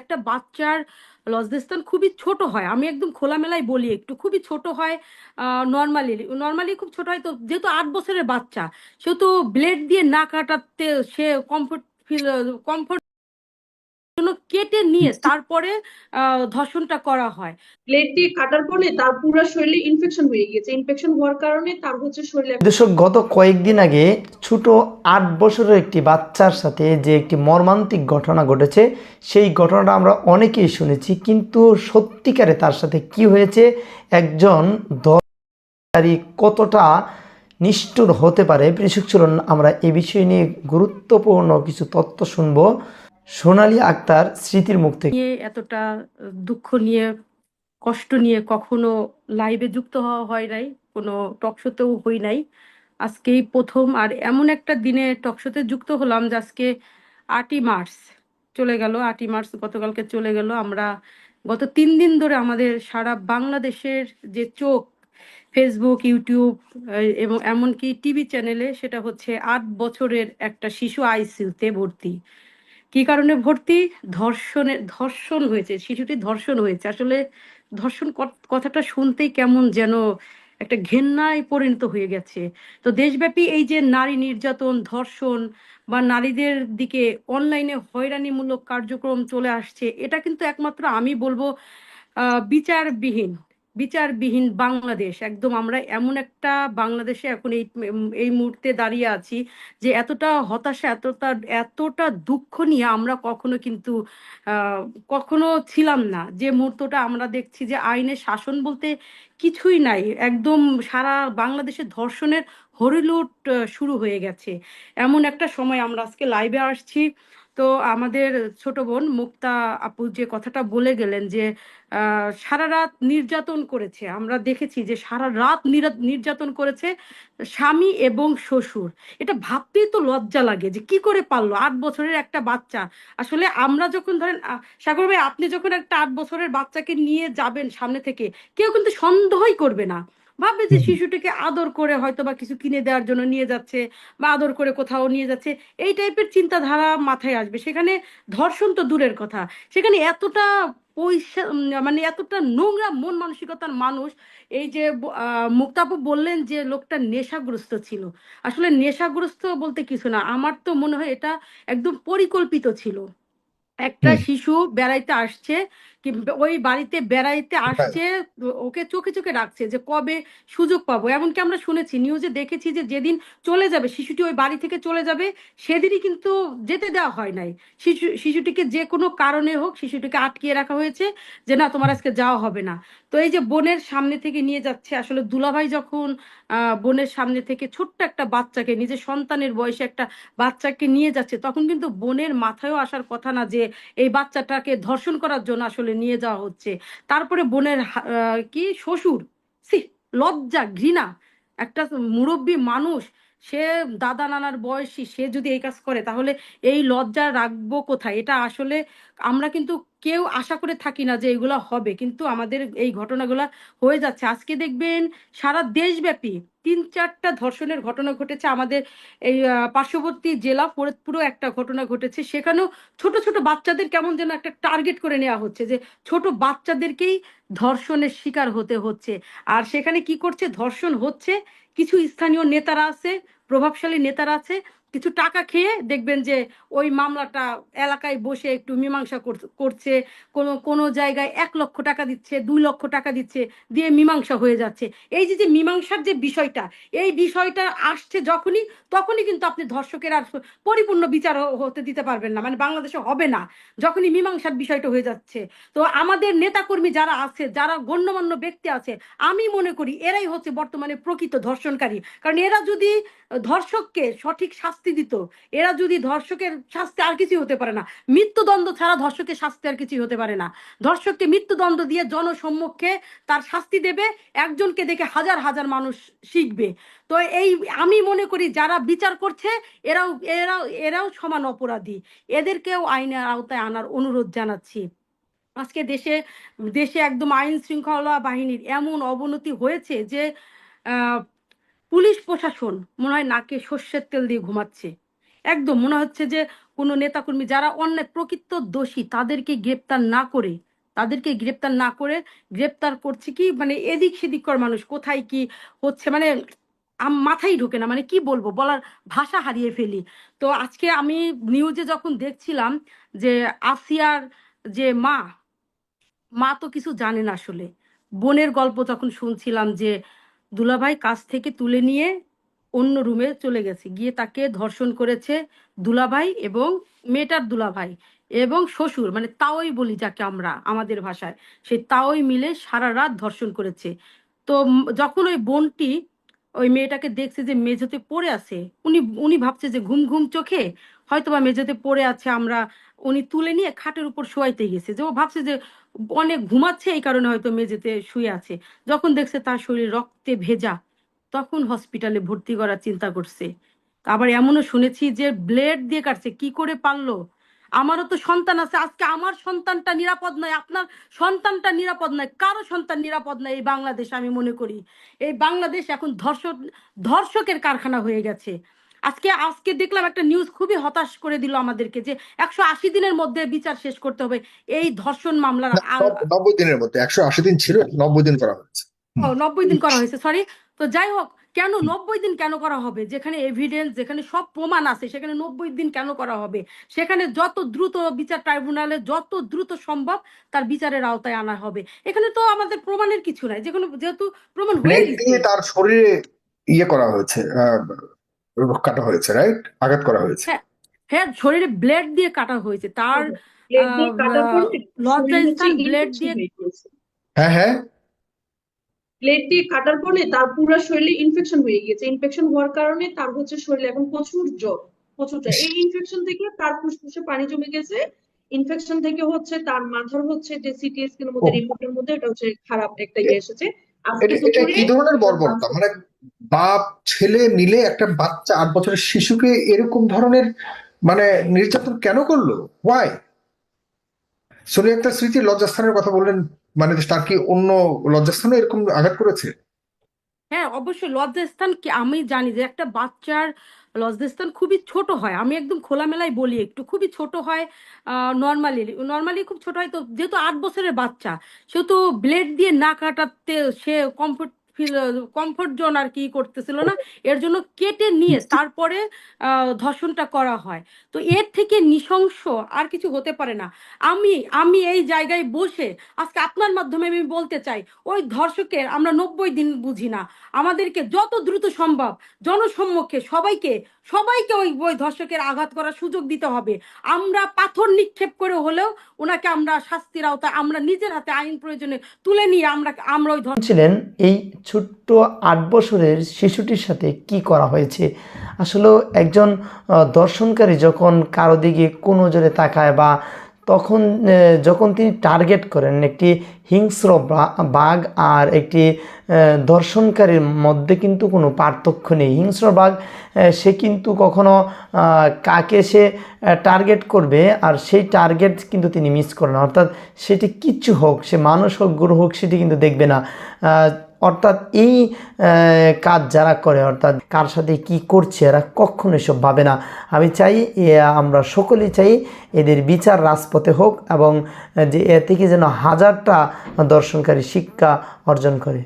একটা বাচ্চার লজ্জাস্থান খুবই ছোট হয়। আমি একদম খোলামেলায় বলি একটু, খুবই ছোট হয় নর্মালি নর্মালি খুব ছোট হয়। তো যেহেতু আট বছরের বাচ্চা, সেহেতু ব্লেড দিয়ে না কাটাতে সে কমফোর্ট ফিল কমফোর্ট জন্য কেটে নিয়ে তারপরে ধর্ষণটা করা হয়। ব্লেড দিয়ে কাটার পরে তার পুরো শরীরে ইনফেকশন হয়ে গেছে ইনফেকশন হওয়ার কারণে তার হচ্ছে শরীরে দর্শক গত কয়েকদিন আগে ছোট আট বছরের একটি বাচ্চার সাথে যে একটি মর্মান্তিক ঘটনা ঘটেছে সেই ঘটনাটা আমরা অনেকেই শুনেছি। কিন্তু সত্যিকারে তার সাথে কি হয়েছে? একজন দরকারি কতটা নিষ্ঠুর হতে পারে? চলুন আমরা এ বিষয় নিয়ে গুরুত্বপূর্ণ কিছু তথ্য শুনব। সোনালী আক্তার স্মৃতির মুখ থেকে। এতটা দুঃখ নিয়ে, কষ্ট নিয়ে কখনো লাইভে যুক্ত হওয়া হয় নাই, কোনো টকশোতেও হই নাই। আজকেই প্রথম আর এমন একটা দিনে টকশোতে যুক্ত হলাম যে আজকে আটই মার্চ চলে গেল, আটই মার্চ গতকালকে চলে গেল। আমরা গত তিন দিন ধরে আমাদের সারা বাংলাদেশের যে চোখ ফেসবুক ইউটিউব এবং এমনকি টিভি চ্যানেলে সেটা হচ্ছে আট বছরের একটা শিশু আইসিইউতে ভর্তি। কি কারণে ভর্তি? ধর্ষণের ধর্ষণ হয়েছে, শিশুটি ধর্ষণ হয়েছে। আসলে ধর্ষণ কথাটা শুনতেই কেমন যেন একটা ঘেন্নায় পরিণত হয়ে গেছে। তো দেশব্যাপী এই যে নারী নির্যাতন, ধর্ষণ বা নারীদের দিকে অনলাইনে হয়রানিমূলক কার্যক্রম চলে আসছে, এটা কিন্তু একমাত্র আমি বলব বিচারবিহীন। বিচারবিহীন বাংলাদেশ। একদম আমরা এমন একটা বাংলাদেশে এখন এই এই মুহূর্তে দাঁড়িয়ে আছি যে এতটা হতাশা, এতটা এতটা দুঃখ নিয়ে আমরা কখনো কিন্তু কখনো ছিলাম না। যে মুহূর্তটা আমরা দেখছি যে আইনের শাসন বলতে কিছুই নাই। একদম সারা বাংলাদেশে ধর্ষণের হরিলুট শুরু হয়ে গেছে। এমন একটা সময় আমরা আজকে লাইভে আসছি। তো আমাদের ছোট বোন মুক্তা আপু যে কথাটা বলে গেলেন যে সারা রাত নির্যাতন করেছে। আমরা দেখেছি যে সারা রাত নিরা- নির্যাতন করেছে স্বামী এবং শ্বশুর। এটা ভাবতেই তো লজ্জা লাগে যে কি করে পারল আট বছরের একটা বাচ্চা। আসলে আমরা যখন ধরেন সাগর ভাই, আপনি যখন একটা আট বছরের বাচ্চাকে নিয়ে যাবেন সামনে থেকে, কেউ কিন্তু সন্দেহই করবে না। ভাববে যে শিশুটিকে আদর করে হয়তো বা কিছু কিনে দেওয়ার জন্য নিয়ে যাচ্ছে বা আদর করে কোথাও নিয়ে যাচ্ছে এই টাইপের চিন্তাধারা মাথায় আসবে। সেখানে ধর্ষণ তো দূরের কথা। সেখানে এতটা পয়সা মানে এতটা নোংরা মন মানসিকতার মানুষ এই যে মুক্তাপু বললেন যে লোকটা নেশাগ্রস্ত ছিল। আসলে নেশাগ্রস্ত বলতে কিছু না। আমার তো মনে হয় এটা একদম পরিকল্পিত ছিল। একটা শিশু বেড়াইতে আসছে ওই বাড়িতে বেড়াইতে আসছে ওকে চোখে চোখে রাখছে যে কবে সুযোগ পাবো। এমনকি আমরা শুনেছি নিউজে দেখেছি যে যেদিন চলে যাবে শিশুটি ওই বাড়ি থেকে চলে যাবে সেদিনই কিন্তু যেতে দেওয়া হয় নাই। শিশু শিশুটিকে যে কোনো কারণে হোক শিশুটিকে আটকিয়ে রাখা হয়েছে যে না তোমার আজকে যাওয়া হবে না। তো এই যে বোনের সামনে থেকে নিয়ে যাচ্ছে আসলে দুলাভাই যখন আহ বোনের সামনে থেকে ছোট্ট একটা বাচ্চাকে নিজের সন্তানের বয়সে একটা বাচ্চাকে নিয়ে যাচ্ছে তখন কিন্তু বোনের মাথায়ও আসার কথা না যে এই বাচ্চাটাকে ধর্ষণ করার জন্য আসলে নিয়ে যাওয়া হচ্ছে। তারপরে বোনের কি? শ্বশুর। সি লজ্জা, ঘৃণা। একটা মুরব্বী মানুষ, সে দাদা নানার বয়সী, সে যদি এই কাজ করে, তাহলে এই লজ্জা রাখব কোথায়? এটা আসলে আমরা কিন্তু কেউ আশা করে থাকি না যে এগুলো হবে, কিন্তু আমাদের এই ঘটনাগুলো হয়ে যাচ্ছে। আজকে দেখবেন সারা দেশব্যাপী তিন চারটা ধর্ষণের ঘটনা ঘটেছে। আমাদের এই পার্শ্ববর্তী জেলা ফরিদপুরও একটা ঘটনা ঘটেছে। সেখানেও ছোট ছোট বাচ্চাদের কেমন যেন একটা টার্গেট করে নেওয়া হচ্ছে যে ছোট বাচ্চাদেরকেই ধর্ষণের শিকার হতে হচ্ছে। আর সেখানে কি করছে? ধর্ষণ হচ্ছে। কিছু স্থানীয় নেতারা আছে, প্রভাবশালী নেতারা আছে। কিছু টাকা খেয়ে দেখবেন যে ওই মামলাটা এলাকায় বসে একটু মীমাংসা কর- করছে, কোনো কোনো জায়গায় এক লক্ষ টাকা দিচ্ছে, দুই লক্ষ টাকা দিচ্ছে, দিয়ে মীমাংসা হয়ে যাচ্ছে। এই যে যে মীমাংসার যে বিষয়টা, এই বিষয়টা আসছে যখনই, তখনই কিন্তু আপনি ধর্ষকের আর পরিপূর্ণ বিচার হতে দিতে পারবেন না। মানে বাংলাদেশে হবে না, যখনই মীমাংসার বিষয়টা হয়ে যাচ্ছে। তো আমাদের নেতাকর্মী যারা আছে, যারা গণ্যমান্য ব্যক্তি আছে, আমি মনে করি এরাই হচ্ছে বর্তমানে প্রকৃত ধর্ষণকারী। কারণ এরা যদি ধর্ষককে সঠিক দিত। এরা যদি ধর্ষকের শাস্তি আর কিছুই হতে পারে না। মৃত্যুদণ্ড ছাড়া ধর্ষকের শাস্তি আর কিছুই হতে পারে না। ধর্ষককে মৃত্যুদণ্ড দিয়ে জনসম্মুখে তার শাস্তি দেবে, একজনকে দেখে হাজার হাজার মানুষ শিখবে। তো এই আমি মনে করি যারা বিচার করছে, এরাও এরাও এরাও সমান অপরাধী। এদেরকেও আইনের আওতায় আনার অনুরোধ জানাচ্ছি। আজকে দেশে দেশে একদম আইন শৃঙ্খলা বাহিনীর এমন অবনতি হয়েছে যে পুলিশ প্রশাসন মনে হয় নাকে সর্ষের তেল দিয়ে ঘুমাচ্ছে। একদম মনে হচ্ছে যে কোনো নেতাকর্মী যারা অন্যায় প্রকৃত দোষী, তাদেরকে গ্রেপ্তার না করে, তাদেরকে গ্রেপ্তার না করে গ্রেপ্তার করছে কি? মানে এদিক সেদিক কর মানুষ, কোথায় কি হচ্ছে? মানে মাথায় ঢোকে না। মানে কি বলব? বলার ভাষা হারিয়ে ফেলি। তো আজকে আমি নিউজে যখন দেখছিলাম যে আসিয়ার যে মা মা তো কিছু জানে না আসলে। বোনের গল্প যখন শুনছিলাম যে দুলাভাই কাছ থেকে তুলে নিয়ে অন্য রুমে চলে গেছে। গিয়ে তাকে ধর্ষণ করেছে দুলাভাই এবং মেয়েটার দুলাভাই এবং শ্বশুর মানে তাওই বলি যাকে আমরা আমাদের ভাষায়। সেই তাওই মিলে সারা রাত ধর্ষণ করেছে। তো যখন ওই বোনটি ওই মেয়েটাকে দেখছে যে মেঝেতে পড়ে আছে, উনি উনি ভাবছে যে ঘুম ঘুম চোখে, হয়তোবা মেঝেতে পড়ে আছে, আমরা উনি তুলে নিয়ে খাটের উপর শোয়াইতে গেছে। যে ও ভাবছে যে অনেক ঘুমাচ্ছে, এই কারণে হয়তো মেঝেতে শুয়ে আছে। যখন দেখছে তার শরীর রক্তে ভেজা, তখন হসপিটালে ভর্তি করার চিন্তা করছে। আবার এমনও শুনেছি যে ব্লেড দিয়ে কাটছে, কি করে পারল? আমারও তো সন্তান আছে, আজকে আমার সন্তানটা নিরাপদ নয়, আপনার সন্তানটা নিরাপদ নয়, কারও সন্তান নিরাপদ নয়, এই বাংলাদেশ আমি মনে করি। এই বাংলাদেশ এখন ধর্ষক, ধর্ষকের কারখানা হয়ে গেছে। আজকে আজকে দেখলাম একটা নিউজ খুবই হতাশ করে দিল আমাদেরকে যে একশো আশি দিনের মধ্যে বিচার শেষ করতে হবে। এই ধর্ষণ মামলার নব্বই দিনের মধ্যে একশো আশি দিন ছিল নব্বই দিন করা হয়েছে। ও নব্বই দিন করা হয়েছে সরি তো যাই হোক কেন নব্বই দিন কেন করা হবে? যেখানে এভিডেন্স যেখানে সব প্রমাণ আছে সেখানে নব্বই দিন কেন করা হবে? সেখানে যত দ্রুত বিচার ট্রাইব্যুনালে যত দ্রুত সম্ভব তার বিচারের আওতায় আনা হবে। এখানে তো আমাদের প্রমাণের কিছু নাই যেখানে যেহেতু প্রমাণ হয়ে গেছে তার শরীরে ইয়ে করা হয়েছে কাটা হয়েছে রাইট আঘাত করা হয়েছে। হ্যাঁ হ্যাঁ শরীরে ব্লেড দিয়ে কাটা হয়েছে। তার ব্লেড দিয়ে কাটার পরে লজ্জা শরীর হচ্ছে স্থান ব্লেড দিয়ে হ্যাঁ হ্যাঁ ব্লেড দিয়ে কাটার পরে তার পুরো শরীরে ইনফেকশন হয়ে গিয়েছে। ইনফেকশন হওয়ার কারণে তার হচ্ছে শরীরে এখন প্রচুর জ্বর প্রচুর জ্বর। এই ইনফেকশন থেকে তার ফুসফুসে পানি জমে গেছে। ইনফেকশন থেকে হচ্ছে তার মাথার হচ্ছে যে সিটি স্ক্যানের মধ্যে রিপোর্টের মধ্যে এটা হচ্ছে খারাপ একটা ইয়ে এসেছে। এটা কি ধরনের বর্বরতা? মানে বাপ, ছেলে মিলে একটা বাচ্চা আট বছরের শিশুকে এরকম ধরনের মানে নির্যাতন কেন করল? ওয়াই সোনিয়া একটা স্মৃতি লজ্জাস্থানের কথা বললেন মানে তার কি অন্য লজ্জাস্থানে এরকম আঘাত করেছে? হ্যাঁ অবশ্যই লজ্জাস্থান কি আমি জানি যে একটা বাচ্চার লজ্জাস্থান খুবই ছোট হয়। আমি একদম খোলামেলায় বলি একটু, খুবই ছোট হয় নর্মালি নর্মালি খুব ছোট হয়। তো যেহেতু আট বছরের বাচ্চা, সেহেতু ব্লেড দিয়ে না কাটাতে সে কমফোর্ট কমফোর্ট জোন আর কি করতেছিল না, এর জন্য কেটে নিয়ে তারপরে ধর্ষণটা করা হয়। তো এর থেকে নৃশংস আর কিছু হতে পারে না। আমি আমি এই জায়গায় বসে, আজকে আপনার মাধ্যমে আমি বলতে চাই, ওই ধর্ষকের আমরা নব্বই দিন বুঝি না। আমাদেরকে যত দ্রুত সম্ভব জনসম্মুখে সবাইকে সবাইকে ওই ওই ধর্ষকের আঘাত করার সুযোগ দিতে হবে। আমরা পাথর নিক্ষেপ করে হলেও ওনাকে আমরা শাস্তির আওতায়, আমরা নিজের হাতে আইন প্রয়োজনে তুলে নিয়ে আমরা আমরা ওই ছিলেন এই ছোট্ট আট বছরের শিশুটির সাথে কি করা হয়েছে? আসলে একজন দর্শনকারী যখন কারও দিকে কোনো জোরে তাকায় বা তখন যখন তিনি টার্গেট করেন একটি হিংস্র বাঘ আর একটি দর্শনকারীর মধ্যে কিন্তু কোনো পার্থক্য নেই হিংস্র বাঘ সে কিন্তু কখনো কাকে সে টার্গেট করবে আর সেই টার্গেট কিন্তু তিনি মিস করেন। অর্থাৎ সেটি কিচ্ছু হোক, সে মানুষ হোক, গরু হোক, সেটি কিন্তু দেখবে না অর্থাৎ এই কাজ যারা করে, অর্থাৎ কার সাথে কী করছে, এরা কখনো এসব ভাবে না। আমি চাই আমরা সকলেই চাই এদের বিচার রাজপথে হোক এবং যে, এ থেকে যেন হাজারটা দর্শনকারী শিক্ষা অর্জন করে।